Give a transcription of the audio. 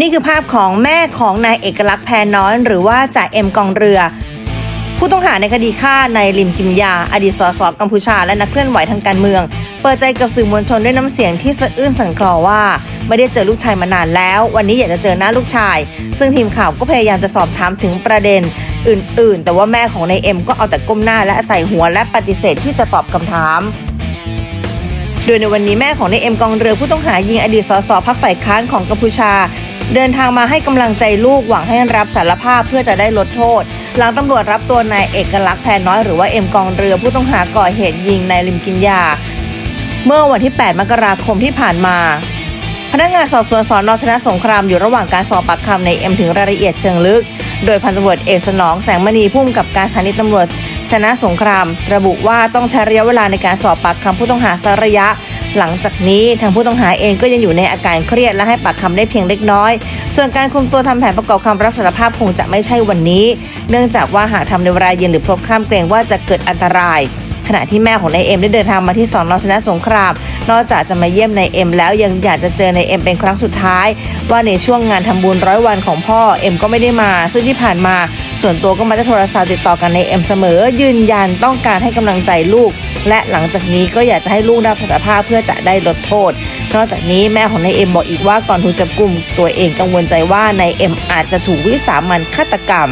นี่คือภาพของแม่ของนายเอกลักษณ์แพรน้อย หรือว่าจ่าเอ็มกองเรือ ผู้ต้องหาในคดีฆ่านายลิมกิมยา อดีตสสกัมพูชา และนักเคลื่อนไหวทางการเมือง เปิดใจกับสื่อมวลชนด้วยน้ำเสียงที่สะอื้นสั่นคลอว่า ไม่ได้เจอลูกชายมานานแล้ว วันนี้อยากจะเจอหน้าลูกชาย ซึ่งทีมข่าวก็พยายามจะสอบถามถึงประเด็น อื่น ๆ แต่ว่าแม่ของนายเอ็มก็เอาแต่ก้มหน้าและใส่หัวและปฏิเสธที่จะตอบคำถามโดยในวันนี้แม่ของนายเอ็มกองเรือผู้ต้องหายิงอดีตสสพักฝ่ายค้านของกัมพูชา เดินทางมาให้กำลังใจลูกหวังให้รับสารภาพเพื่อจะได้ลดโทษ หลังตำรวจรับตัวนายเอกลักษณ์แพรน้อยหรือว่าเอ็มกองเรือผู้ต้องหาก่อเหตุยิงนายลิมกินยา เมื่อวันที่ 8 มกราคมที่ผ่านมา พนักงานสอบสวนสอนอชนะสงครามอยู่ระหว่างการสอบปากคำในเอ็มถึงรายละเอียดเชิงลึก โดยพันตำรวจเอกสนองแสงมณีพุ่มกับการสถานีตำรวจชนะสงคราม ระบุว่าต้องใช้ระยะเวลาในการสอบปากคำผู้ต้องหาสักระยะ หลังจากนี้ทางผู้ต้องหาเองก็ยังอยู่ในอาการเครียดและให้ปากคำได้เพียงเล็กน้อย ส่วนการคุมตัวทำแผนประกอบคำรับสารภาพคงจะไม่ใช่วันนี้ เนื่องจากว่าหากทำในเวลาเย็นหรือพลบข้ามเกรงว่าจะเกิดอันตรายขณะที่แม่ของนายเอ็มได้เดินทางมาที่สอนอชนะสงคราม นอกจากจะมาเยี่ยมนายเอ็มแล้วยังอยากจะเจอนายเอ็มเป็นครั้งสุดท้าย ว่าในช่วงงานทำบุญร้อยวันของพ่อเอ็มก็ไม่ได้มา ซึ่งที่ผ่านมา ส่วนตัวก็มาจะโทรศัพท์ติดต่อกันในเอ็มเสมอ ยืนยันต้องการให้กำลังใจลูก และหลังจากนี้ก็อยากจะให้ลูกได้ผสารภาพเพื่อจะได้ลดโทษ นอกจากนี้แม่ของนายเอ็มบอกอีกว่าก่อนถูกจับกลุ่มตัวเองกังวลใจว่านายเอ็มอาจจะถูกวิสามันฆาตกรรม